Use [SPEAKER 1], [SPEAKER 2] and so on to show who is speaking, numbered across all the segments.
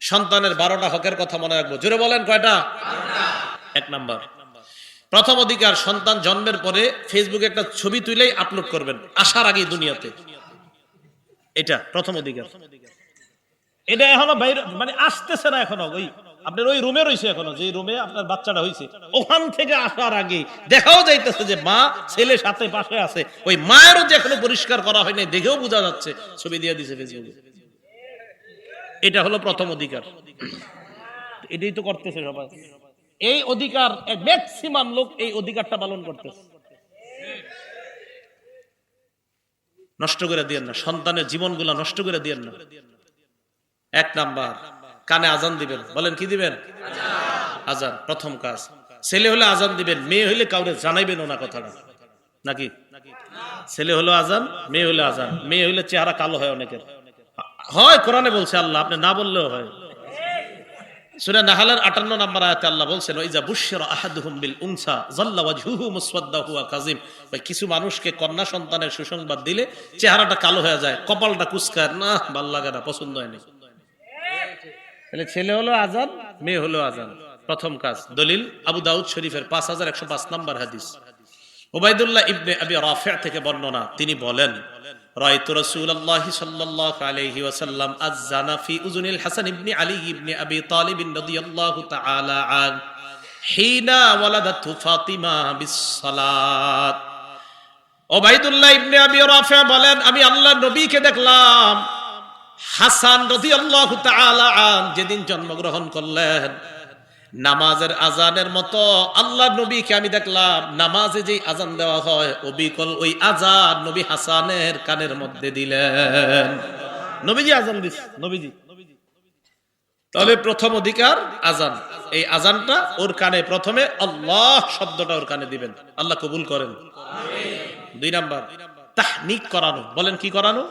[SPEAKER 1] সন্তানের বারোটা হকের কথা মনে রাখব। জোরে বলেন কয়টা? এক নাম্বার। প্রথম অধিকার, সন্তান জন্মের পরে ফেসবুকে একটা ছবি তুলেই আপলোড করবেন। আসার আগেই দুনিয়াতে। এটা প্রথম অধিকার। এটা এখনও বাইরে মানে আসতেছে না এখনও। ওই আপনার ওই রুমে রয়েছে এখনও যে রুমে আপনার বাচ্চাটা হয়েছে। ওখান থেকে আসার আগে দেখাও যাইতেছে যে মা ছেলে সাথে পাশে আছে। ওই মায়েরও যে এখনও পরিষ্কার করা হয়নি দেখেও বোঝা যাচ্ছে। ছবি দিয়ে দিছে ফেসবুকে এটা হলো প্রথম অধিকার। এটাই তো করতেছে সবাই। এই অধিকার ম্যাক্সিমাম লোক এই অধিকারটা পালন করতেছে। নষ্ট করে দিয়েন না, সন্তানের জীবনগুলা নষ্ট করে দিয়েন না। এক নাম্বার, কানে আজান দিবেন। বলেন, কি দিবেন? আজান, প্রথম কাজ। ছেলে হলে আজান দিবেন, মেয়ে হলে কাউরে জানাইবেন না কথাটা। নাকি? ছেলে হলো আজান, মেয়ে হলে আজান। মেয়ে হলে চেহারা কালো হয় অনেকের। হয়, কোরআনে বলছে আল্লাহ, আপনি না বললেও হয়। সূরা নাহালের 58 নম্বর আয়াতে আল্লাহ বলছেন ওইজা বুশরা আহাদুহুম বিল উনসা ওয়া কাযিম। ভাই, কিছু মানুষকে কন্যা সন্তানের সুসংবাদ দিলে চেহারাটা কালো হয়ে যায়, কপালটা কুচকায়, না, ভালো লাগে না, পছন্দ হয় না তাহলে ছেলে হলো আজান, মেয়ে হলো আজান। প্রথম কাজ, দলিল, আবু দাউদ শরীফের পাঁচ হাজার একশো পাঁচ নম্বর হাদিস। ওবায়দুল্লাহ ইবনে আবি রাফি থেকে বর্ণনা, তিনি বলেন রায়তু রাসূলুল্লাহ সাল্লাল্লাহু আলাইহি ওয়াসাল্লাম আয-জানা ফি উযুনিল হাসান ইবনে আলী ইবনে আবি তালিব রাদিয়াল্লাহু তাআলা আন, হিনা ওয়ালাদাতু ফাতিমা বিস-সালাত। ওবায়দুল্লাহ ইবনে আবি রাফি বলেন, আমি আল্লাহর নবীকে দেখলাম হাসান রাদিয়াল্লাহু তাআলা আন যেদিন জন্মগ্রহণ করলেন। নামাজের আজানের মতো আল্লাহ নবীকে আমি দেখলাম, নামাজে যেই আজান দেওয়া হয়, অবিকল ওই আজান নবী হাসানের কানের মধ্যে দিলেন। নবীজি আজান দিস নবীজি। তাহলে প্রথম অধিকার আজান। এই আজানটা ওর কানে প্রথমে আল্লাহ শব্দটা ওর কানে দিবেন। আল্লাহ কবুল করেন। দুই নাম্বার, তাহনিক করানো। বলেন কি করানো?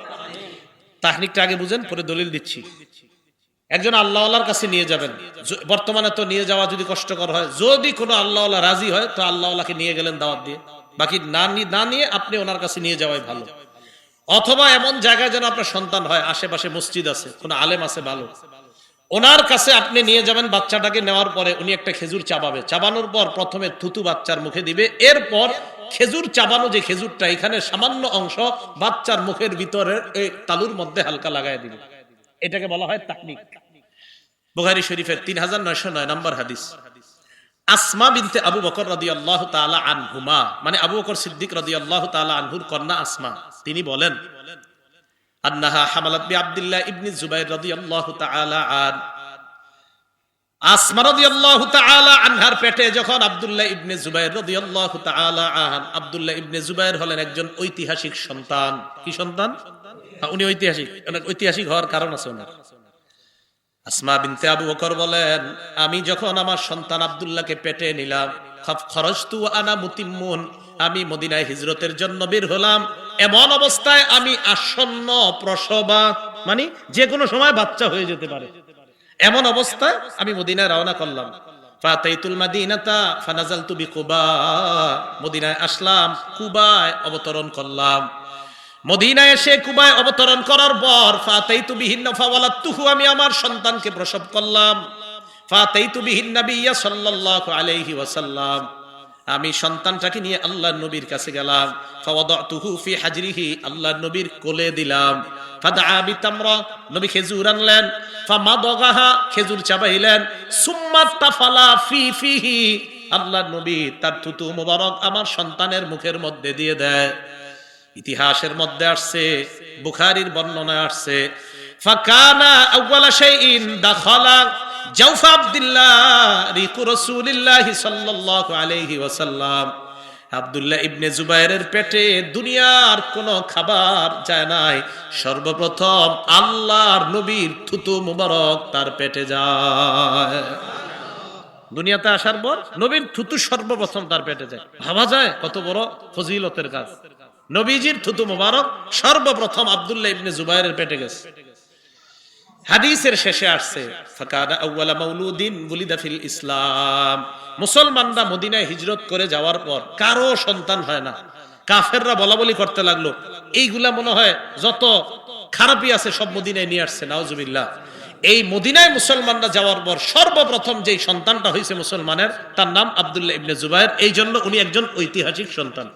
[SPEAKER 1] তাহনিকটা আগে বুঝেন, পরে দলিল দিচ্ছি। একজন আল্লাহ কাছে নিয়ে যাবেন। বর্তমানে তো নিয়ে যাওয়া যদি কষ্টকর হয়, যদি কোনো আল্লাহ রাজি হয়, তো আল্লাহ আল্লাহকে নিয়ে গেলেন দাওয়াত দিয়ে। বাকি না নিয়ে আপনি ওনার কাছে নিয়ে যাওয়াই ভালো। অথবা এমন জায়গায় যেন আপনার সন্তান হয়, আশেপাশে মসজিদ আছে, কোনো আলেম আছে ভালো। ওনার কাছে আপনি নিয়ে যাবেন বাচ্চাটাকে নেওয়ার পরে উনি একটা খেজুর চাবাবে। চাবানোর পর প্রথমে থুতু বাচ্চার মুখে দিবে। এরপর খেজুর চাবানো যে খেজুরটা, এখানে সামান্য অংশ বাচ্চার মুখের ভিতরে এই তালুর মধ্যে হালকা লাগায় দিবে। এটাকে বলা হয় তাকনিক। বুখারী শরীফের তিন হাজার নয়শো নয় নম্বর হাদিস। আসমা বিনতে আবু বকর রাদি আল্লাহ তালা আনহুমা মানে আবু বকর সিদ্দিক রাদি আল্লাহ তালা আনহুর কন্যা আসমা, তিনি বলেন, আন্নাহা হামালাত বি আব্দুল্লাহ ইবনি জুবাইর রাদিয়াল্লাহু তাআলা আন। আসমা রাদিয়াল্লাহু তাআলা আনহার পেটে যখন আব্দুল্লাহ ইবনে জুবাইর রাদিয়াল্লাহু তাআলা আন, আব্দুল্লাহ ইবনে জুবাইর হলেন একজন ঐতিহাসিক সন্তান। কি সন্তান? উনি ঐতিহাসিক ঐতিহাসিক হওয়ার কারণ আছে ওনার। আসমা বিনতে আবু বকর বলেন, আমি যখন আমার সন্তান আব্দুল্লাহকে পেটে নিলাম, খফ খরজতু আনা মুতিম্মুন, আমি মদিনায় হিজরতের জন্য বের হলাম, এমন অবস্থায় আমি আসন্ন প্রসবা মানে যে কোনো সময় বাচ্চা হয়ে যেতে পারে। এমন অবস্থায় আমি মদিনায় রওনা করলাম। মদিনায় আসলাম, কুবায় অবতরণ করলাম। মদিনায় এসে কুবায় অবতরণ করার পর, ফাতাইতু বিহিন্ন ফাওয়ালাতুহু আমি আমার সন্তানকে প্রসব করলাম। ফাতাইতু বিহিন নাবিয়্যা সাল্লাল্লাহু আলাইহি ওয়াসাল্লাম। আমি সন্তানটাকে নিয়ে আল্লাহর নবীর কাছে গেলাম। ফি হাজরিহি, আল্লাহর নবীর কোলে দিলাম। নবী খেজুর আনলেন। ফামাদগাহা, খেজুর চাবাইলেন। সুম্মা তাফালা ফি ফিহি, আল্লাহর নবী তার থুতু মোবারক আমার সন্তানের মুখের মধ্যে দিয়ে দেয়। ইতিহাসের মধ্যে আসছে, বুখারীর বর্ণনা আসছে, ফাকানা আউয়ালা শাইইন দাখালা আব্দুল্লাহ রিকু রাসূলিল্লাহি সাল্লাল্লাহু আলাইহি ওয়াসাল্লাম। ইবনে পেটে দুনিয়ার কোনো খাবার যায় নাই, সর্বপ্রথম আল্লাহর নবীর থুতু মুবারক তার পেটে যায়। দুনিয়াতে আসার পর নবীর থুতু সর্বপ্রথম তার পেটে যায়। ভাবা যায় কত বড় ফজিলতের কাজ। নবীজির থুতু মুবারক সর্বপ্রথম আব্দুল্লাহ ইবনে জুবাইরের পেটে গেছে। হাদিসের শেষে আসছে ফাকানা আউয়ালা মাউলুদিন বুলিদা ফিল ইসলাম। মুসলমানরা মদিনায় হিজরত করে যাওয়ার পর কারও সন্তান হয় না। কাফেররা বলা বলি করতে লাগল। এইগুলা মনে হয় যত খারাপই আছে সব মদিনায় নিয়ে আসছে, নাউজুবিল্লাহ। এই মদিনায় মুসলমানরা যাওয়ার পর সর্বপ্রথম যেই সন্তানটা হয়েছে মুসলমানের, তার নাম আব্দুল্লাহ ইবনে জুবায়ের এই জন্য উনি একজন ঐতিহাসিক সন্তান।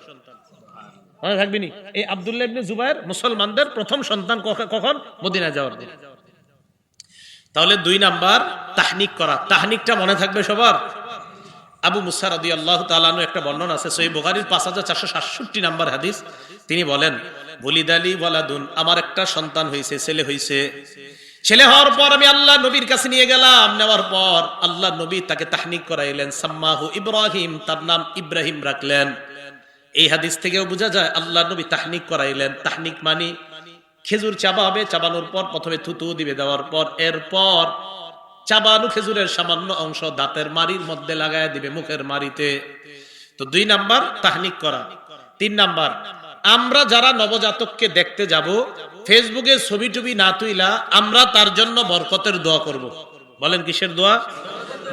[SPEAKER 1] মনে থাকবেনি এই আব্দুল্লাহ ইবনে জুবায়ের মুসলমানদের প্রথম সন্তান কখন? মদিনা যাওয়ার পর তাহলে দুই নাম্বার তাহনিক করা। তাহনিকটা মনে থাকবে সবার? আবু মুসা রাদি আল্লাহ তালানু একটা বর্ণনা আছে সই বুখারির পাঁচ হাজার চারশো সাতষট্টি নাম্বার হাদিস। তিনি বলেন, বলিদালি ওয়ালাদুন, আমার একটা সন্তান হয়েছে ছেলে হয়েছে ছেলে হওয়ার পর আমি আল্লাহ নবীর কাছে নিয়ে গেলাম। নেওয়ার পর আল্লাহ নবী তাকে তাহনিক করাইলেন। সাম্মাহু ইব্রাহিম, তার নাম ইব্রাহিম রাখলেন। এই হাদিস থেকেও বোঝা যায় আল্লাহ নবী তাহনিক করাইলেন। তাহনিক মানি খেজুর চাবাবে, চাবানোর পর প্রথমে থুতু দিবে দেওয়ার পর, এরপর চাবানু খেজুরের সামান্য অংশ দাঁতের মারির মধ্যে লাগায় দিবে মুখের মারিতে তো দুই নাম্বার, তাহনিক করা। তিন নাম্বার, আমরা যারা নবজাতককে দেখতে যাব, ফেসবুকে ছবি টবি না তুইলা আমরা তার জন্য বরকতের দোয়া করব। বলেন কিসের দোয়া?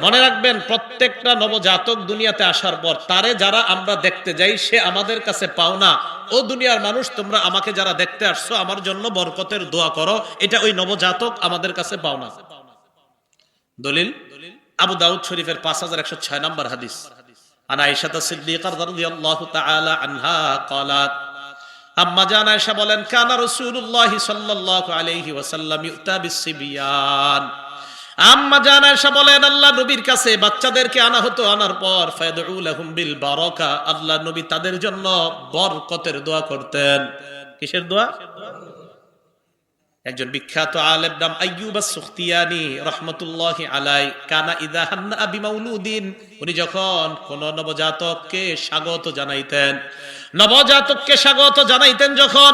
[SPEAKER 1] মনে রাখবেন প্রত্যেকটা নবজাতক দুনিয়াতে আসার পর তারে যারা আমরা দেখতে যাই সে আমাদের কাছে পাও না ও দুনিয়ার মানুষ তোমরা আমাকে যারা দেখতে আসছো আমার জন্য বরকতের দোয়া করো এটা ওই নবজাতক আমাদের কাছে পাও না দলিল আবু দাউদ শরীফের পাঁচ হাজার একশো ছয় নম্বর হাদিস আনা ইশাতা সিদ্দিকার রাদিয়াল্লাহু তাআলা আনহা قالت আম্মা জান আয়েশা বলেন কানা রাসূলুল্লাহি সাল্লাল্লাহু আলাইহি ওয়াসাল্লাম ইউতা বিসিবিয়ান আম্মা জান আয়েশা বলেন, আল্লাহ নবীর কাছে বাচ্চাদেরকে আনা হতো, আনার পর ফায়াদউ লাহুম বিল বারাকা, আল্লাহ নবী তাদের জন্য বরকতের দোয়া করতেন। কিসের দোয়া? একজন বিখ্যাত আলেম নাম আইয়ুব সুখতিয়ানি রহমতুল্লাহ আলাই, কানা ইদা হান্না আবি মাউলুদিন, উনি যখন কোন নবজাতককে স্বাগত জানাইতেন, নবজাতককে স্বাগত জানাইতেন যখন,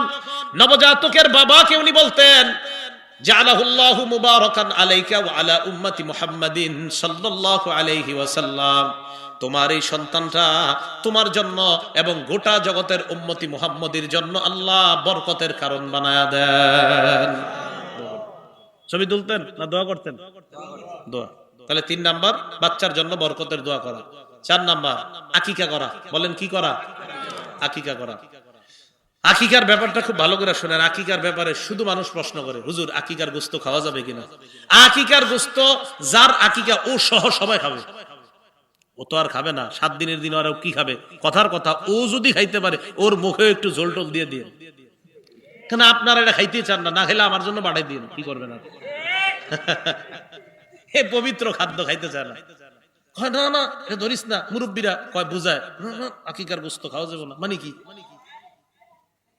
[SPEAKER 1] নবজাতকের বাবাকে উনি বলতেন জালাহুল্লাহু মুবারাকান আলাইকা ওয়া আলা উম্মতি মুহাম্মাদিন সাল্লাল্লাহু আলাইহি ওয়াসাল্লাম। তোমার এই সন্তানটা তোমার জন্য এবং গোটা জগতের উম্মতি জন্য আল্লাহ বরকতের কারণ বানায়া দেন। ছবি তুলতেন না দোয়া করতেন? দোয়া। তাহলে তিন নাম্বার, বাচ্চার জন্য বরকতের দোয়া করা। চার নাম্বার, আকিকা করা। বলেন কি করা? আকিকা করা। আকিকার ব্যাপারটা খুব ভালো করে শোনেন। আকিকার ব্যাপারে শুধু মানুষ প্রশ্ন করে, হুজুর, আকিকার গোস্ত খাওয়া যাবে কিনা? আকিকার গোস্ত, যার আকিকা ও সহ সবাই খাবে। ও তো আর খাবে না, সাত দিনের দিন আর কি খাবে? কথার কথা, ও যদি খাইতে পারে, ওর মুখে একটু ঝোল টোল দিয়ে দিয়ে। কেন আপনারা এটা খাইতে চান না? না খেলে আমার জন্য বাড়াই দিন, কি করবেন আর? হে পবিত্র খাদ্য খাইতে চায় না। না না ধরিস না। মুরব্বীরা কয়, বুঝায়। আকিকার গোস্ত খাওয়া যাবে না। মানে কি?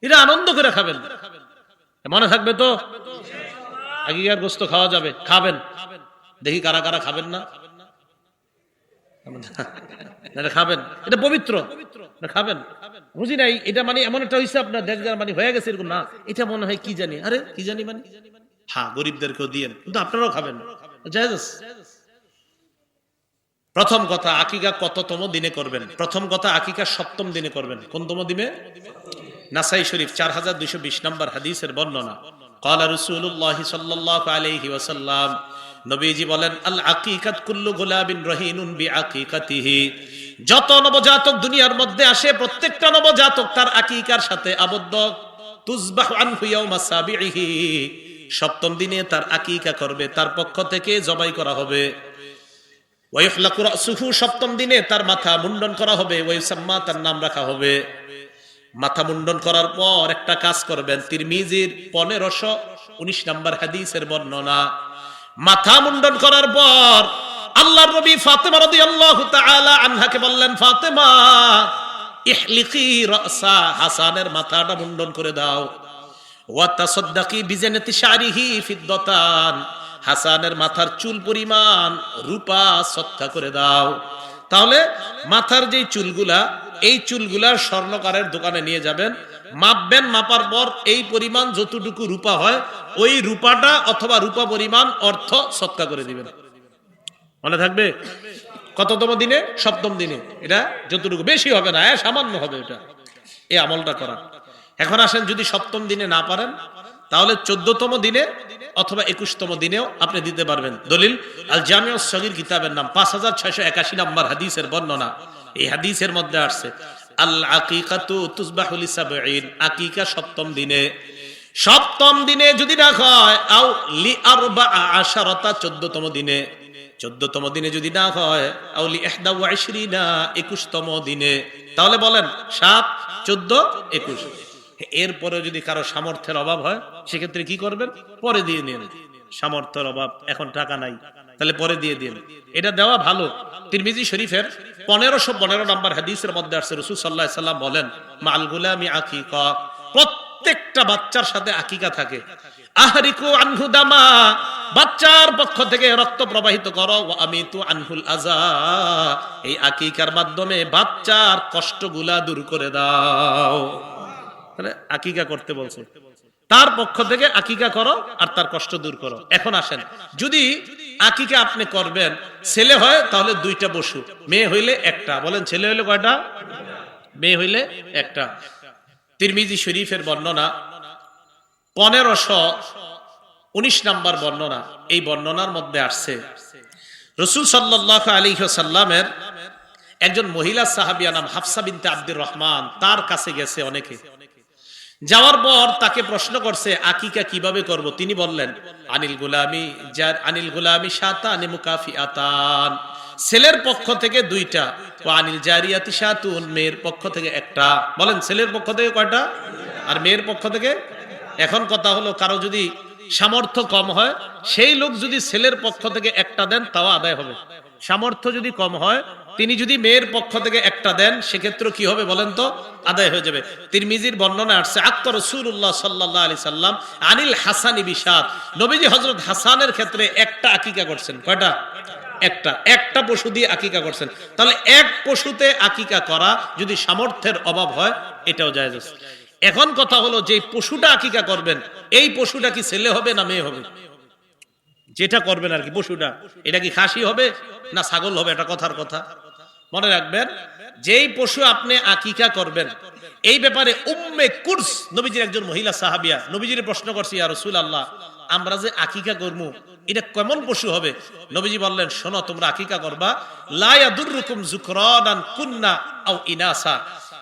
[SPEAKER 1] এটা আনন্দ করে খাবেন। মনে থাকবে তো? আকিকার গোস্ত খাওয়া যাবে, খাবেন। দেখি কারা কারা খাবেন না। খাবেন। এটা পবিত্র। খাবেন। বুঝি নাই, এটা মানে এমন একটা মানে হয়ে গেছে এরকম না। এটা মনে হয় কি জানি? আরে, কি জানি মানে? হ্যাঁ গরিবদেরকেও দিয়েন কিন্তু আপনারাও খাবেন। প্রথম কথা, আকিকা কততম দিনে করবেন? প্রথম কথা, আকিকা সপ্তম দিনে করবেন। কোনতম দিনে? নাসাই শরীফ চার হাজার দুশো বিশ নম্বর হাদিসের বর্ণনা। কলা রসুল্লাহ আলহি ওসাল্লাম নবীজি বলেন, আল আকিকাত কুল্লু গোলাবিন রহিনুন বি আকিকাতিহি যত নবজাতক দুনিয়ার মধ্যে আসে, প্রত্যেকটা নবজাতক তার আকিকার সাথে আবদ্ধ। তুজবাহ আনহু ইয়াউমা সাবিহি সপ্তম দিনে তার আকিকা করবে, তার পক্ষ থেকে জবাই করা হবে। ওয়াইফলাকুরা সুহু সপ্তম দিনে তার মাথা মুন্ডন করা হবে ওয়াইসাম্মা তার নাম রাখা হবে। মাথা মুন্ডন করার পর একটা কাজ করবেন। তিরমিজির পনেরোশো উনিশ নম্বর হাদিসের বর্ণনা। মাথা মুন্ডন করার পর আল্লাহর নবী ফাতেমা রাদিয়াল্লাহু তাআলা আনহাকে বললেন, ফাতেমা, ইহলিকি রাসা, হাসানের মাথাটা মুন্ডন করে দাও। ওয়া তাসাদ্দাকি বিজানাতি শারিহি ফিদ্দাতান, হাসানের মাথার চুল পরিমাণ রূপা সত্তা করে দাও। তাহলে মাথার যে চুলগুলা এই চুলগুলা স্বর্ণকারের দোকানে নিয়ে যাবেন। মাপবেন, মাপার পর এই পরিমাণ যতটুকু রূপা হয়, ওই রূপাটা অথবা রূপা পরিমাণ অর্থ সৎকা করে দিবেন। মনে থাকবে? কততম দিনে? সপ্তম দিনে। এটা যতটুকু বেশি হবে না হ্যাঁ সামান্য হবে এটা। এই আমলটা করা। এখন আসেন, যদি সপ্তম দিনে না পারেন, তাহলে চোদ্দতম দিনে অথবা একুশতম দিনেও আপনি দিতে পারবেন। দলিল আল জামিয়া সগির কিতাবের নাম, পাঁচ হাজার ছয়শো একাশি নম্বর হাদিসের বর্ণনা। এই হাদিসের মধ্যে আসছে, আল তুসবাহুল আকিকা সপ্তম দিনে। সপ্তম দিনে যদি হয় দিনে। দিনে যদি না হয় দিনে। তাহলে বলেন, সাত, চোদ্দ, একুশ। এরপরে যদি কারও সামর্থ্যের অভাব হয়, সেক্ষেত্রে কি করবেন? পরে দিয়ে নিন। সামর্থ্যের অভাব, এখন টাকা নাই। তাহলে পরে দিয়ে দিন। এটা দেওয়া ভালো। তিরমিজি শরীফের পনেরোশো পনেরো নম্বর হাদিসের মধ্যে আসছে, রসুল সাল্লাহ সাল্লাম বলেন, মাল গুলামি আকিকা প্রত্যেকটা বাচ্চার সাথে আকিকা থাকে। আহরিকু আনহু দামা বাচ্চার পক্ষ থেকে রক্ত প্রবাহিত করো। আমি তু আনহুল আজা এই আকিকার মাধ্যমে বাচ্চার কষ্টগুলা দূর করে দাও। আকিকা করতে বলছে। তার পক্ষ থেকে আকিকা করো আর তার কষ্ট দূর করো। এখন আসেন। যদি আকিকা আপনি করবেন, ছেলে হয় তাহলে দুইটা বসু, মেয়ে হইলে একটা। বলেন, ছেলে হইলে কয়টা? মেয়ে হইলে একটা। তিরমিজি শরীফের বর্ণনা পনেরোশো উনিশ নাম্বার বর্ণনা। এই বর্ণনার মধ্যে আসছে, রসুল সাল্লাহ আলী সাল্লামের একজন মহিলা সাহাবিয়া নাম হাফসা বিনতে আব্দুর রহমান, তার কাছে গেছে অনেকে। যাওয়ার পর তাকে প্রশ্ন করছে, আকিকা কীভাবে করব? তিনি বললেন, আনিল গুলামি যার আনিল গুলামি সাতা মুকাফি আতান ছেলের পক্ষ থেকে দুইটা ও আনিল জারিয়াতি সাতুন। মেয়ের পক্ষ থেকে একটা। বলেন, ছেলের পক্ষ থেকে কয়টা? আর মেয়ের পক্ষ থেকে? এখন কথা হলো, কারও যদি সামর্থ্য কম হয়, সেই লোক যদি ছেলের পক্ষ থেকে একটা দেন, তাও আদায় হবে। সামর্থ্য যদি কম হয় তিনি যদি মেয়ের পক্ষ থেকে একটা দেন, সেক্ষেত্রে কি হবে বলেন তো? আদায় হয়ে যাবে। তিরমিজির বর্ণনা আসছে আক্তর রসুল্লাহ সাল্লাহ আলি সাল্লাম আনিল হাসানি বিষাদ নবীজি হজরত হাসানের ক্ষেত্রে একটা আকিকা করছেন। কয়টা? একটা। একটা পশু দিয়ে আকিকা করছেন। তাহলে এক পশুতে আকিকা করা যদি সামর্থ্যের অভাব হয়, এটাও যায় এখন কথা হলো যে পশুটা আকিকা করবেন, এই পশুটা কি ছেলে হবে না মেয়ে হবে? যেটা করবেন আর কি, পশুটা। এটা কি খাসি হবে না ছাগল হবে? এটা কথার কথা। মনে রাখবেন, যেই পশু আপনি আকিকা করবেন, এই ব্যাপারে উম্মে কুরস নবীজির একজন মহিলা সাহাবিয়া, নবীজির প্রশ্ন করছি আর রসুল আল্লাহ আমরা যে আকিকা করব এটা কেমন পশু হবে? নবীজি বললেন, শোনো, তোমরা আকিকা করবা লায়াদুররুকুম জুকরানান কুন্না আও ইনাসা,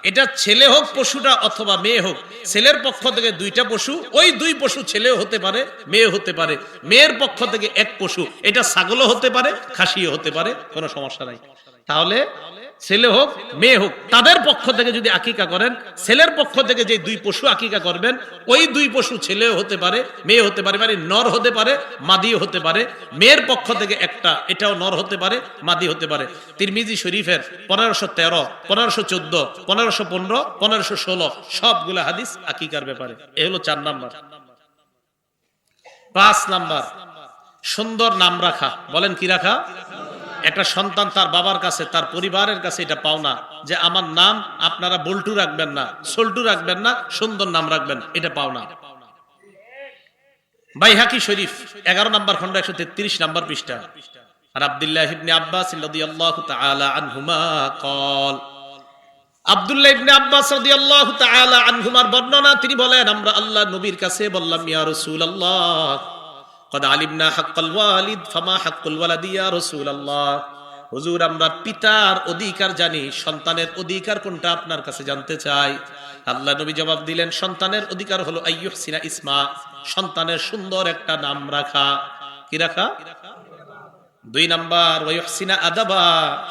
[SPEAKER 1] এটা ছেলে হোক পশুটা অথবা মেয়ে হোক, ছেলের পক্ষ থেকে দুইটা পশু, ওই দুই পশু ছেলেও হতে পারে মেয়ে হতে পারে, মেয়ের পক্ষ থেকে এক পশু, এটা ছাগলও হতে পারে, খাসিও হতে পারে, কোনো সমস্যা নাই। তাহলে ছেলে হোক, মেয়ে হোক, তাদের পক্ষ থেকে যদি আকিকা করেন, ছেলের পক্ষ থেকে যে দুই পশু আকিকা করবেন, ওই দুই পশু ছেলেও হতে পারে মেয়ে হতে পারে মানে নর হতে পারে, মাদিও হতে পারে। মেয়ের পক্ষ থেকে একটা, এটাও নর হতে পারে, মাদি হতে পারে। তিরমিজি শরীফের পনেরোশো তেরো, পনেরোশো চোদ্দ, পনেরোশো পনেরো, পনেরোশো ষোলো, সবগুলো হাদিস আকিকার ব্যাপারে। এ হলো চার নাম্বার। পাঁচ নাম্বার। সুন্দর নাম রাখা। বলেন কি রাখা? একটা সন্তান তার বাবার কাছে, তার পরিবারের কাছে এটা পাওনা যে আমার নাম আপনারা বল্টু রাখবেন না, সল্টু রাখবেন না, সুন্দর নাম রাখবেন, এটা পাওনা বাইহাকি শরীফ, এগারো নম্বর খন্ড একশো তেত্রিশ নম্বর পৃষ্ঠা। আর আব্দুল্লাহ ইবনে আব্বাস রাদিয়াল্লাহু তাআলা আনহুমা কল আব্দুল্লাহ ইবনে আব্বাস রাদিয়াল্লাহু তাআলা আনহুমার বর্ণনা, তিনি বলেন, আমরা আল্লাহ নবীর কাছে বললাম, ইয়া রাসূলুল্লাহ। কদ আলিমনা হাক্কাল ওয়ালিদ ফামা হাক্কুল ওয়ালাদি ইয়া রাসূলুল্লাহ হুজুর, আমরা পিতার অধিকার জানি, সন্তানের অধিকার কোনটা আপনার কাছে জানতে চাই? আল্লাহ নবী জবাব দিলেন, সন্তানের অধিকার হলো আইয়ুহসিনা ইসমা, সন্তানের সুন্দর একটা নাম রাখা। কি রাখা? দুই নাম্বার ওয়াইহসিনা আদাবা,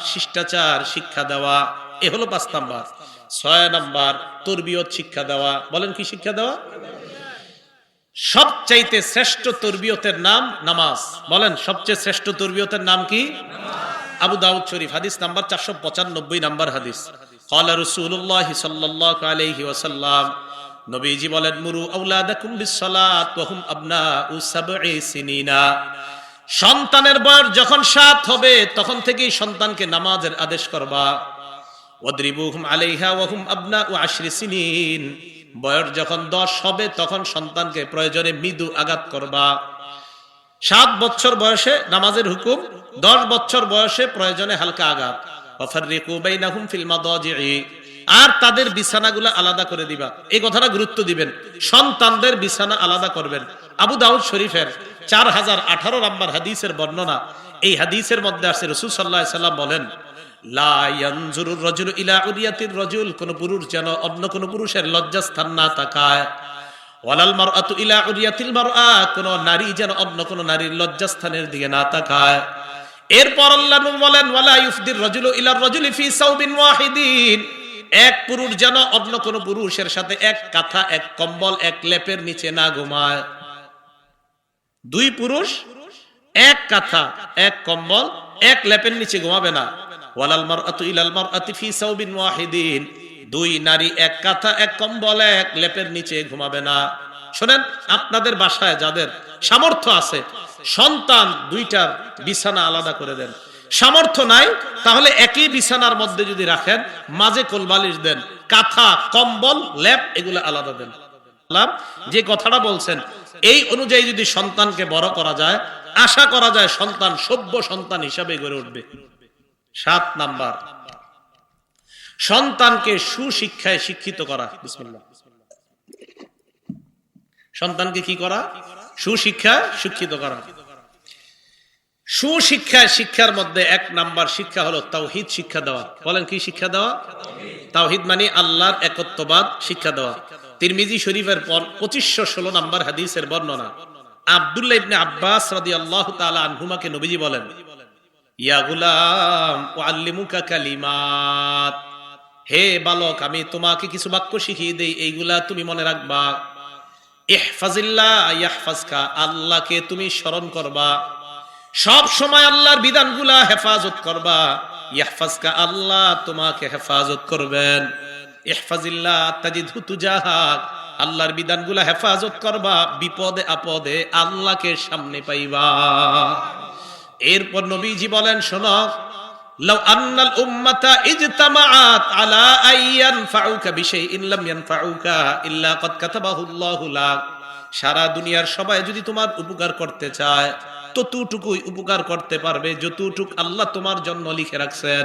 [SPEAKER 1] শিষ্টাচার, শিক্ষা দেওয়া। এ হলো পাঁচ নাম্বার। ছয় নাম্বার, তরবিয়ত, শিক্ষা দেওয়া। বলেন কি শিক্ষা দেওয়া? সবচাইতে শ্রেষ্ঠ তরবিয়তের নাম নামাজ বলেন সবচেয়ে শ্রেষ্ঠ তরবিয়তের নাম কি আবু দাউদ শরীফ হাদিস নাম্বার চারশো পঁচানব্বই নাম্বার হাদিস قال رسول الله صلى الله عليه وسلم নবীজি বলেন মুরু আউলাদাকুম বিসসালাত ওয়া হুম আবনাউ সাবঈ সিনিনা সন্তানের বয়স যখন সাত হবে তখন থেকেই সন্তানকে নামাজের আদেশ করবা ওয়াদরিবুহুম আলাইহা ওয়া হুম আবনাউ আশরি সিনিন বয়স যখন দশ হবে, তখন সন্তানকে প্রয়োজনে মৃদু আঘাত করবা। সাত বছর বয়সে নামাজের হুকুম, দশ বছর বয়সে প্রয়োজনে হালকা আঘাত। আর তাদের বিছানাগুলো আলাদা করে দিবা। এই কথাটা গুরুত্ব দিবেন। সন্তানদের বিছানা আলাদা করবেন। আবু দাউদ শরীফের চার হাজার আঠারো নম্বর হাদিসের বর্ণনা। এই হাদিসের মধ্যে আছে রসুল সাল্লাহ সাল্লাম বলেন রজুল কোন পুরুষ যেন কোন পুরুষের লজ্জাস্থান না তাকায়। ওয়ালাল নারী যেন কোন নারীর লজ্জাস্থানের দিকে না তাকায়। এরপর বলেন রাজুলু এক পুরুষ যেন অন্য কোন পুরুষের সাথে এক কাঁথা, এক কম্বল, এক লেপের নিচে না ঘুমায়। দুই পুরুষ এক কাঁথা, এক কম্বল, এক লেপের নিচে ঘুমাবে না। ওয়ালাল মারআতু ইলাল মারআতি ফি সাউবিন ওয়াহিদিন। দুই নারী এক কাঁথা, এক কম্বল, এক লেপের নিচে ঘুমাবে না। শোনেন, আপনাদের বাসায় যাদের সামর্থ্য আছে, সন্তান দুইটার বিছানা আলাদা করে দেন। সামর্থ্য নাই, তাহলে একই বিছানার মধ্যে যদি রাখেন, মাঝে কোলবালিশ দেন, কাঁথা, কম্বল, লেপ, এগুলো আলাদা দেন। যে কথাটা বলছেন, এই অনুযায়ী যদি সন্তানকে বড় করা যায়, আশা করা যায় সন্তান সভ্য সন্তান হিসাবে গড়ে উঠবে। সাত নাম্বার। সন্তানকে সুশিক্ষায় শিক্ষিত করা। বিসমিল্লাহ। সন্তানকে কি করা? সুশিক্ষায় শিক্ষিত করা। সুশিক্ষায় শিক্ষার মধ্যে এক নাম্বার শিক্ষা হলো তাওহিদ শিক্ষা দেওয়া। বলেন কি শিক্ষা দেওয়া? তাওহিদ মানে আল্লাহর একত্ববাদ শিক্ষা দেওয়া। তিরমিজি শরীফের পর পঁচিশশো ষোলো নাম্বার হাদিসের বর্ণনা। আব্দুল্লাহ ইবনে আব্বাস রাদিয়াল্লাহু তাআলা আনহুমাকে নবীজি বলেন হে বালক, আমি তোমাকে কিছু বাক্য শিখিয়ে দেই, এইগুলা তুমি মনে রাখবা। ইহফাজিল্লাহ ইয়াহফাজকা, আল্লাহকে তুমি স্মরণ করবা। সব সময় আল্লাহর বিধানগুলা হেফাজত করবা। ইয়াহফাজকা, আল্লাহ তোমাকে হেফাজত করবেন। ইহফাজিল্লাহ তাজিদহু তুজাহাক, আল্লাহর বিধানগুলা হেফাজত করবা। বিপদে আপদে আল্লাহকে সামনে পাইবা। এরপর নবীজি বলেন, শোনো সারা দুনিয়ার সবাই যদি তোমার উপকার করতে চায়, ততটুকুই উপকার করতে পারবে, যতটুক আল্লাহ তোমার জন্য লিখে রাখছেন।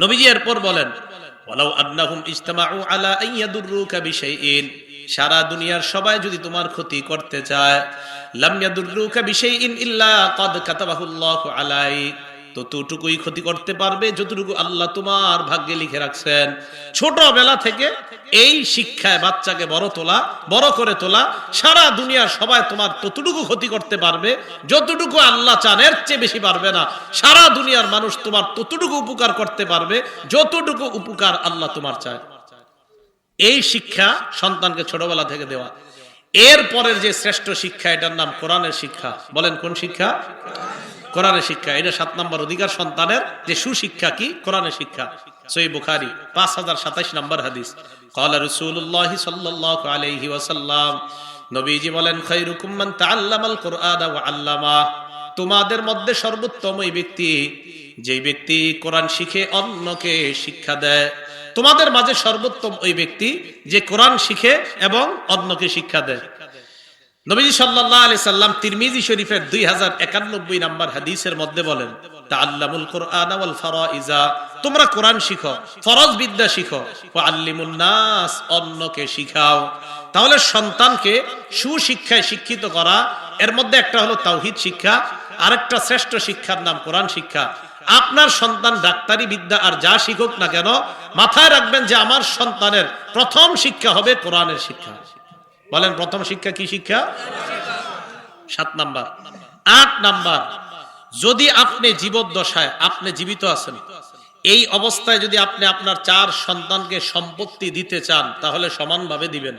[SPEAKER 1] নবীজি এরপর বলেন, ওয়ালাউ আন্নাহুম ইজতামাউ আলা আন ইয়াদুররুকা বিশাইইন। সারা দুনিয়ার সবাই যদি তোমার ক্ষতি করতে চায় ততটুকুই ক্ষতি করতে পারবে যতটুকু আল্লাহ তোমার ভাগ্যে লিখে রাখছেন। ছোটবেলা থেকে এই শিক্ষায় বাচ্চাকে বড় তোলা, বড় করে তোলা, সারা দুনিয়ার সবাই তোমার ততটুকু ক্ষতি করতে পারবে যতটুকু আল্লাহ চান, এর চেয়ে বেশি পারবে না। সারা দুনিয়ার মানুষ তোমার ততটুকু উপকার করতে পারবে, যতটুকু উপকার আল্লাহ তোমার চায়। এই শিক্ষা সন্তানকে ছোটবেলা থেকে দেওয়া। এর পরের যে শ্রেষ্ঠ শিক্ষা, এটার নাম কোরআনের শিক্ষা। বলেন, কোন শিক্ষা? কোরআনের শিক্ষা। এটা সাত নম্বর অধিকার সন্তানের যে সুশিক্ষা কি? কোরআনের শিক্ষা। সই বুখারি, পাঁচ হাজার সাতাইশ নম্বর হাদিস। কলা রসুল্লাহ সাল্লাহ আলহি নবীজি বলেন খৈরুকুম মান কোরআন আল্লামা। তোমাদের মধ্যে সর্বোত্তম ওই ব্যক্তি, যেই ব্যক্তি কোরআন শিখে অন্যকে শিক্ষা দেয়। তোমাদের মাঝে সর্বোত্তম ওই ব্যক্তি যে কোরআন শিখে এবং অন্যকে শিক্ষা দেয়। নবীজি সাল্লাল্লাহু আলাইহি সাল্লাম তিরমিজি শরীফের 2091 নাম্বার হাদিসের মধ্যে বলেন ওয়াল ফারাইজা তোমরা কোরআন শিখো ফরজ বিদ্যা শিখো ওয়া আল্লিমুন নাস অন্যকে শিখাও। তাহলে সন্তানকে সুশিক্ষায় শিক্ষিত করা, এর মধ্যে একটা হলো তাওহীদ শিক্ষা, আরেকটা শ্রেষ্ঠ শিক্ষার নাম কোরআন শিক্ষা। আপনার সন্তান ডাক্তারি বিদ্যা আর যা শিখুক না কেন, মাথায় রাখবেন যে আমার সন্তানের প্রথম শিক্ষা হবে কোরআনের শিক্ষা। বলেন, প্রথম শিক্ষা কি শিক্ষা? সাত নাম্বার। আট নাম্বার, যদি আপনি জীবদ্দশায়, আপনি জীবিত আছেন, এই অবস্থায় যদি আপনি আপনার চার সন্তানকে সম্পত্তি দিতে চান, তাহলে সমানভাবে দিবেন।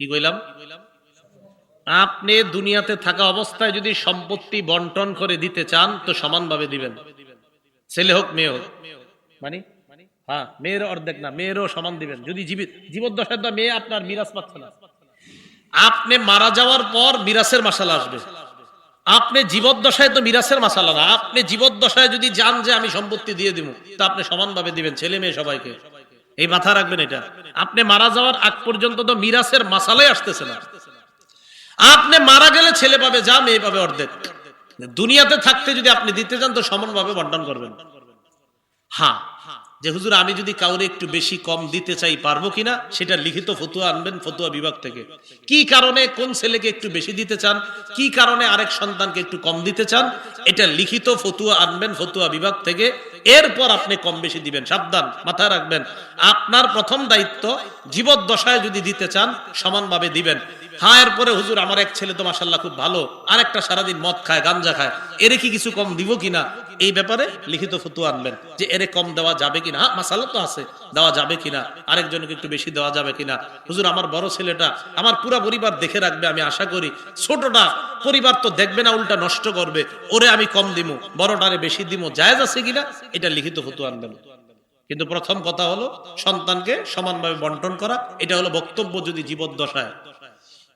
[SPEAKER 1] কি কইলাম? আপনি দুনিয়াতে থাকা অবস্থায় যদি সম্পত্তি বন্টন করে দিতে চান, তো সমানভাবে দিবেন। ছেলে হোক, মেয়ে হোক। মানে? হ্যাঁ মেয়ের অর্ধেক না, মেয়েরও সমান দিবেন। যদি জীবিত জীবদ্দশায় তো মেয়ে আপনার মিরাজ পাচ্ছে না। আপনি মারা যাওয়ার পর মিরাসের মাসালা আসবে। আপনি জীবদ্দশায় তো মিরাসের মাসালা না। আপনি জীবদ্দশায় যদি যান যে আমি সম্পত্তি দিয়ে দিব, তা আপনি সমানভাবে দিবেন, ছেলে মেয়ে সবাইকে। এই মাথা রাখবেন এটা। আপনি মারা যাওয়ার আগ পর্যন্ত তো মিরাসের মাসালাই আসতেছে না। আপনি মারা গেলে ছেলে পাবে, যা মেয়ে পাবে অর্ধেক। দুনিয়াতে থাকতে যদি আপনি দিতে চান, তো সমানভাবে বন্টন করবেন। হ্যাঁ যে হুজুর, আমি যদি কাউরে একটু বেশি কম দিতে চাই, পারব কিনা? সেটা লিখিত ফতুয়া আনবেন, ফতুয়া বিভাগ থেকে। কি কারণে কোন ছেলেকে একটু বেশি দিতে চান? কি কারণে আরেক সন্তানকে একটু কম দিতে চান? এটা লিখিত ফতুয়া আনবেন, ফতুয়া বিভাগ থেকে। এরপর আপনি কম বেশি দিবেন, সাবধান, মাথায় রাখবেন। আপনার প্রথম দায়িত্ব জীবদ্দশায় যদি দিতে চান, সমানভাবে দিবেন। হ্যাঁ এরপরে হুজুর, আমার এক ছেলে তো মাসাল্লাহ খুব ভালো, আরেকটা সারাদিন মদ খায়, গাঞ্জা খায়। এরে কি কিছু কম দিব কিনা এই ব্যাপারে লিখিত ফতু আনবেন যে এরে কম দেওয়া যাবে কিনা হ্যাঁ মাসাল্লা তো আছে, দেওয়া যাবে কিনা আরেকজনকে একটু বেশি দেওয়া যাবে কিনা হুজুর, আমার বড় ছেলেটা, আমার পুরা পরিবার দেখে রাখবে, আমি আশা করি। ছোটটা, পরিবার তো দেখবে না, উল্টা নষ্ট করবে। ওরে আমি কম দিমু, বড়টারে বেশি দিমু, জায়েজ আছে কিনা এটা লিখিত ফতু আনবেন। কিন্তু প্রথম কথা হলো সন্তানকে সমানভাবে বন্টন করা। এটা হলো বক্তব্য যদি জীবদ্দশায়।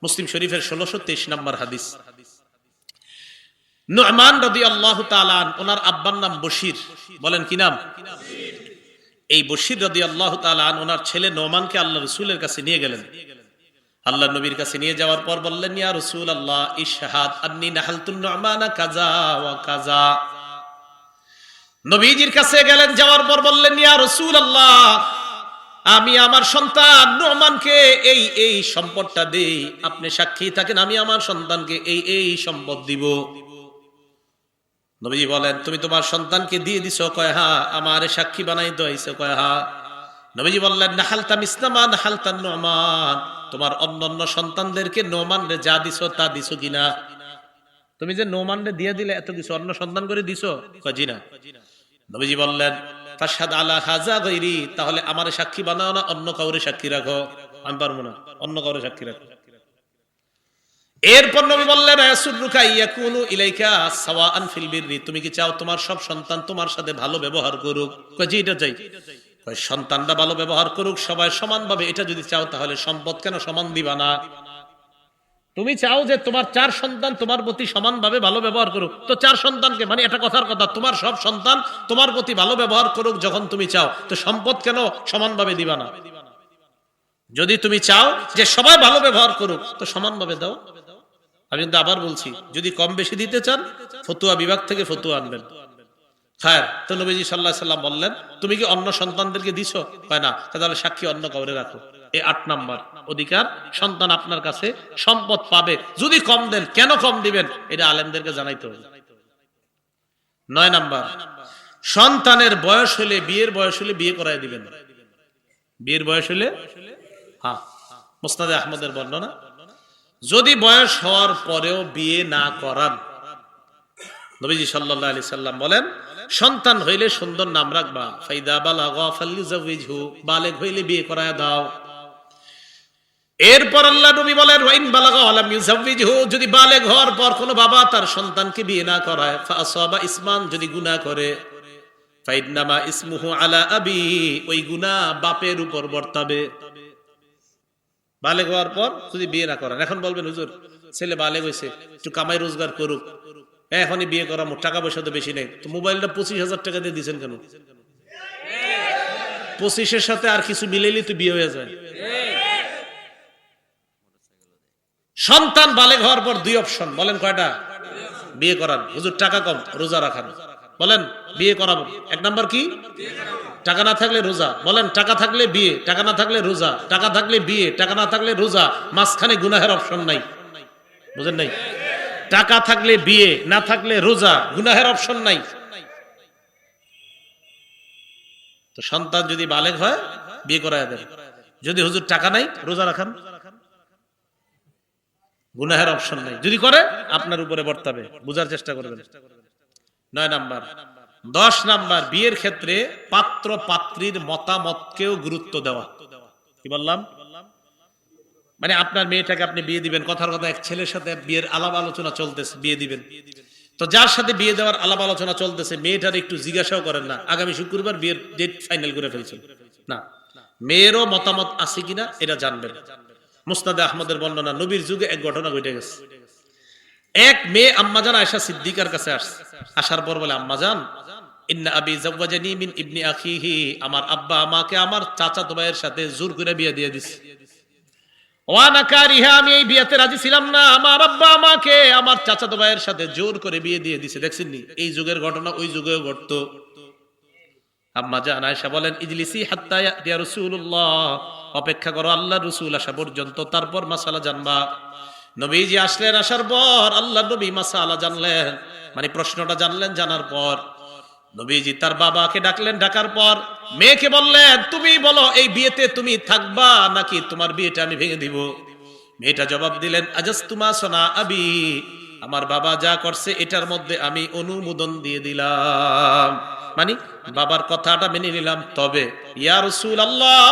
[SPEAKER 1] মুসলিম শরীফের ষোলোশো তেইশ নম্বর হাদিস। নোমান রদি আল্লাহ তালান ওনার আব্বার নাম বশির। বলেন কি নাম? এই বশির রদি আল্লাহ তালান ওনার ছেলে নোমানকে আল্লাহ রসুলের কাছে নিয়ে গেলেন। আল্লাহ নবীর কাছে নিয়ে যাওয়ার পর বললেন, ইয়া রসুল আল্লাহ ইশহাদ আন্নি নাহালতুন নোমানা কাজা ওয়া কাজা নবীজির কাছে গেলেন, যাওয়ার পর বললেন, ইয়া রসুল আল্লাহ আমি আমার সন্তান নোমানকে এই এই সম্পদটা দেই। আপনি সাক্ষী থাকেন, আমি আমার সন্তানকে এই এই সম্পদ দিব। নবীজি বলেন, তুমি তোমার সন্তানকে দিয়ে দিছো? কয়, হা, আমার সাক্ষী বানাই দইছো কয়, হা। নবীজি বললেন নাহালতাম ইসলামা নাহালতান নোমান, তোমার অন্য অন্য সন্তানদেরকে নুমানরে যা দিছো তা দিছো কিনা? তুমি যে নোমানরে দিয়ে দিলে, এত কিছু অন্য সন্তান করে দিছো? কয়, জি না। নবীজি বললেন ফাসাদ আলা হাজা গৈরি তাহলে আমার সাক্ষী বানাও না, অন্য কাউরে সাক্ষী রাখো। আমি পারব না, অন্য কাউরে সাক্ষী রাখো। এরপর নবী বললেন আয়াসুররুকা ইয়াকুনু ইলাইকা সাওয়াআন ফিল বিররি, তুমি কি চাও তোমার সব সন্তান তোমার সাথে ভালো ব্যবহার করুক? কয়, জি, এটা চাই। সন্তানরা ভালো ব্যবহার করুক, সবাই সমানভাবে, এটা যদি চাও তাহলে সম্পদ কেন সমান দিবা না? তুমি চাও যে তোমার চার সন্তান তোমার প্রতি সমানভাবে ভালো ব্যবহার করুক। তো চার সন্তানকে মানে এটা কথার কথা, তোমার সব সন্তান তোমার প্রতি ভালো ব্যবহার করুক যখন তুমি চাও। তো সম্পদ কেন সমানভাবে দিবা না? যদি তুমি চাও যে সবাই ভালো ব্যবহার করুক, তো সমানভাবে দাও। আমি কিন্তু আবার বলছি, যদি কম বেশি দিতে চান, ফতুয়া বিভাগ থেকে ফতুয়া আনবেন। হ্যাঁ তো নবীজি সাল্লাহ সাল্লাম বললেন, তুমি কি অন্য সন্তানদেরকে দিছো? হয় না। তাহলে সাক্ষী অন্য কাউরে রাখো। আট নাম্বার। অধিকার, সন্তান আপনার কাছে সম্পদ পাবে। যদি কম দেন, কেন কম দিবেন? এটা আলেমদেরকে জানাইতে হবে। নয় নাম্বার, সন্তানের বয়স হলে, বিয়ের বয়স হলে বিয়ে করাই দিবেন। বিয়ের বয়স হলে? হ্যাঁ। মোস্তাদে আহমদের বর্ণনা, যদি বয়স হওয়ার পরেও বিয়ে না করান। নবীজি সাল্লাহ আলি সাল্লাম বলেন, সন্তান হইলে সুন্দর নাম রাখবা। ফাইদা ফাল্লিজাউইজহু, বালেগ হইলে বিয়ে করায় দাও। এরপর আল্লাহ নবী বলেন, ওয়াইন বালাগা আলাম ইউজাউইজহু যদি বালেগ হওয়ার পর কোনো বাবা তার সন্তানকে বিয়ে না করায় ফাসাবা ইসমান যদি গুনাহ করে। ফাইদনামা ইসমুহু আলা আবি, ওই গুনাহ বাপের উপর বর্তাবে। বালেগ হওয়ার পর যদি বিয়ে না করেন। এখন বলবেন, হুজুর, ছেলে বালেগ হয়েছে, একটু কামাই রোজগার করুক। এখনই বিয়ে করা টাকা পয়সা তো বেশি নেই। তো মোবাইলটা পঁচিশ হাজার টাকা দিয়ে দিচ্ছেন কেন? পঁচিশের সাথে আর কিছু মিলেলি তো বিয়ে হয়ে যায়। সন্তান বালেগ হওয়ার পর দুই অপশন বলেন কয়টা? বিয়ে করান হুজুর, টাকা কম, রোজা রাখান বলেন, বিয়ে করাবো। এক নাম্বার কি? টাকা না থাকলে রোজা। বলেন, টাকা থাকলে বিয়ে, টাকা না থাকলে রোজা। টাকা থাকলে বিয়ে, টাকা না থাকলে রোজা। মাঝখানে গুনাহের অপশন নাই। বুঝেন নাই? টাকা থাকলে বিয়ে, না থাকলে রোজা। গুনাহের অপশন নাই। তো সন্তান যদি বালেগ হয়, বিয়ে করায় দেন। যদি হুজুর টাকা নাই, রোজা রাখান। গুনাহের অপশন নাই। যদি করে, আপনার উপরে বর্তাবে। বুঝার চেষ্টা করবেন। নয় নাম্বার। দশ নাম্বার, বিয়ের ক্ষেত্রে পাত্র পাত্রীর মতামতকেও গুরুত্ব দেওয়া। কি বললাম? মানে আপনার মেয়েটাকে আপনি বিয়ে দিবেন, কথার কথা এক ছেলের সাথে বিয়ের আলাপ আলোচনা চলতেছে, বিয়ে দিবেন। তো যার সাথে বিয়ে দেওয়ার আলাপ আলোচনা চলতেছে, মেয়েটার একটু জিজ্ঞাসাও করেন না। আগামী শুক্রবার বিয়ের ডেট ফাইনাল করে ফেলছেন। না। মেয়েরও মতামত আছে কিনা, এটা জানবেন। মুস্তাদে আহমদের বর্ণনা, নবীর যুগে এক ঘটনা ঘটে গেছে। এক মেয়ে আম্মাজান আয়সা সিদ্দিকার কাছে আসছে আসার পর বলে ইন্না আবি মিন ইবনি আখিহি, আমার আব্বা আমাকে আমার ভাইয়ের সাথে জোর করে বিয়ে দিয়ে দিছে। আমি এই বিয়েতে রাজি ছিলাম না, আমার আব্বা আমাকে আমার চাচাতো ভাইয়ের সাথে জোর করে বিয়ে দিয়ে দিছে। দেখছেন এই যুগের ঘটনা ওই যুগেও ঘটতো। আম্মা জান আয়েশা বলেন, ইজলিসি হাত্তা রাসূলুল্লাহ অপেক্ষা করো, আল্লাহ রসুল আসা পর্যন্ত, তারপর মাসালা জানবা। নবীজি আসলেন, আসার পর আল্লাহ নবী মাসালা জানলেন মানে প্রশ্নটা জানলেন জানার পর। নবীজি তার বাবাকে ডাকলেন, ডাকার পর মেয়েকে বললেন, তুমি বলো, এই বিয়েতে তুমি থাকবা নাকি তোমার বিয়েটা আমি ভেঙে দিব? মেয়েটা জবাব দিলেন আজাস তুমা সোনা আবি, আমার বাবা যা করছে এটার মধ্যে আমি অনুমোদন দিয়ে দিলাম। মানে বাবার কথাটা মেনে নিলাম। তবে, ইয়া আল্লাহ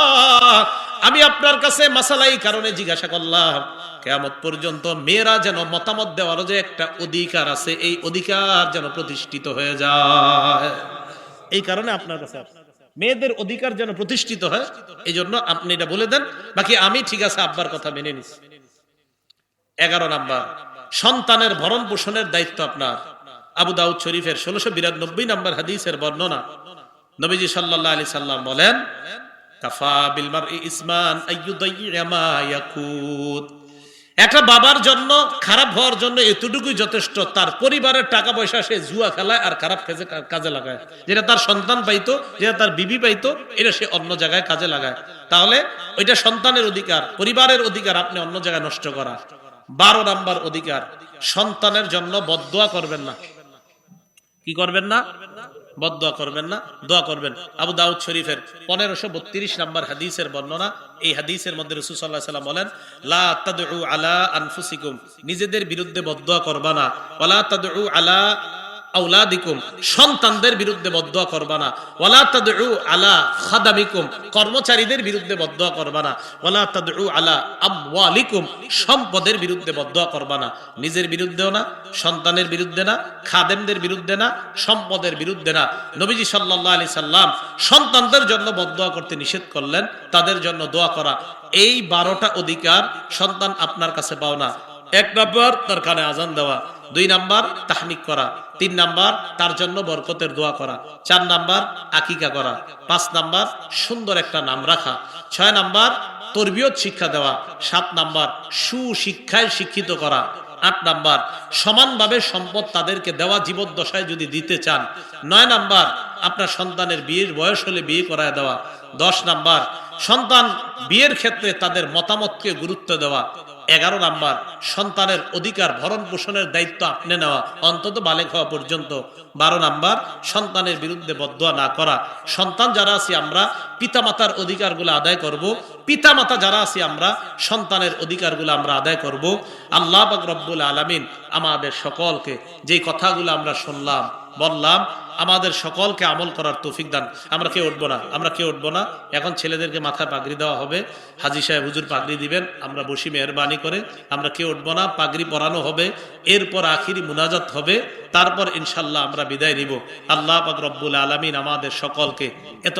[SPEAKER 1] আমি আপনার কাছে মাসালাই কারণে জিজ্ঞাসা করলাম কেমত পর্যন্ত মেয়েরা যেন মতামত দেওয়ার যে একটা অধিকার আছে, এই অধিকার যেন প্রতিষ্ঠিত হয়ে যায়। এই কারণে আপনার কাছে মেয়েদের অধিকার যেন প্রতিষ্ঠিত হয় এই জন্য আপনি এটা বলে দেন, বাকি আমি ঠিক আছে, আব্বার কথা মেনে নিছি। এগারো নাম্বার, সন্তানের ভরণ পোষণের দায়িত্ব আপনার। আবু দাউদ শরীফের ষোলোশো বিরানব্বই নাম্বার হাদিসের বর্ণনা। নবীজি সাল্লাহ আলি সাল্লাম বলেন একটা বাবার জন্য, খারাপ হওয়ার জন্য এতটুকুই যথেষ্ট, তার পরিবারের টাকা পয়সা সে জুয়া খেলায় আর খারাপ কাজে লাগায়। যেটা তার সন্তান পাইতো, যেটা তার বিবি পাইতো, এটা সে অন্য জায়গায় কাজে লাগায়। তাহলে ওইটা সন্তানের অধিকার, পরিবারের অধিকার আপনি অন্য জায়গায় নষ্ট করা। বারো নাম্বার অধিকার, সন্তানের জন্য বদোয়া করবেন না। কি করবেন না? বদোয়া করবেন না? দোয়া করবেন। আবু দাউদ শরীফের পনেরোশো বত্রিশ নম্বর হাদিসের বর্ণনা। এই হাদিসের মধ্যে রসুল সাল্লাম বলেন, লা আলা আনফুসিকুম। নিজেদের বিরুদ্ধে বদোয়া করবানা আলা আউলাদিকুম সন্তানদের বিরুদ্ধে বদোয়া করবা না। ওয়ালা তাদউ আলা খাদামিকুম, কর্মচারীদের বিরুদ্ধে বদোয়া করবা না। ওয়ালা তাদউ আলা আমওয়ালিকুম, সম্পদের বিরুদ্ধে বদোয়া করবা না। নিজের বিরুদ্ধেও না, সন্তানের বিরুদ্ধে না, খাদেমদের বিরুদ্ধে না, সম্পদের বিরুদ্ধে না। নবীজি সাল্লাল্লাহু আলাইহি সাল্লাম সন্তানদের জন্য বদোয়া করতে নিষেধ করলেন, তাদের জন্য দোয়া করা। এই বারোটা অধিকার সন্তান আপনার কাছে পাও না এক নম্বর তার কানে আজান দেওয়া। দুই নাম্বার, তাহনিক করা। তিন নাম্বার, তার জন্য বরকতের দোয়া করা। চার নাম্বার, আকিকা করা। পাঁচ নাম্বার, সুন্দর একটা নাম রাখা। ছয় নাম্বার, তরবিয়ত শিক্ষা দেওয়া। সাত নাম্বার, সুশিক্ষায় শিক্ষিত করা। আট নাম্বার, সমানভাবে সম্পদ তাদেরকে দেওয়া জীবদ্দশায় যদি দিতে চান। নয় নাম্বার, আপনার সন্তানের বিয়ের বয়স হলে বিয়ে করায় দেওয়া। দশ নাম্বার, সন্তান বিয়ের ক্ষেত্রে তাদের মতামতকে গুরুত্ব দেওয়া। এগারো নাম্বার, সন্তানের অধিকার ভরণ পোষণের দায়িত্ব আপনি নেওয়া, অন্তত বালেক হওয়া পর্যন্ত। বারো নাম্বার, সন্তানের বিরুদ্ধে বদয়া না করা। সন্তান যারা আছি আমরা, পিতামাতার অধিকারগুলো আদায় করব। পিতামাতা যারা আছি আমরা, সন্তানের অধিকারগুলো আমরা আদায় করব। আল্লাহ পাক রব্বুল আলমিন আমাদের সকলকে যে কথাগুলো আমরা শুনলাম বললাম, আমাদের সকলকে আমল করার তৌফিক দান। আমরা কেউ উঠবো না, আমরা কেউ উঠবো না। এখন ছেলেদেরকে মাথায় পাগড়ি দেওয়া হবে। হাজি সাহেব হুজুর পাগড়ি দিবেন, আমরা বসি মেহরবানি করে। আমরা কেউ উঠবো না, পাগড়ি পরানো হবে। এরপর আখিরি মুনাজাত হবে। তারপর ইনশাল্লাহ আমরা বিদায় নিব। আল্লাহ পাক রব্বুল আলমিন আমাদের সকলকে এত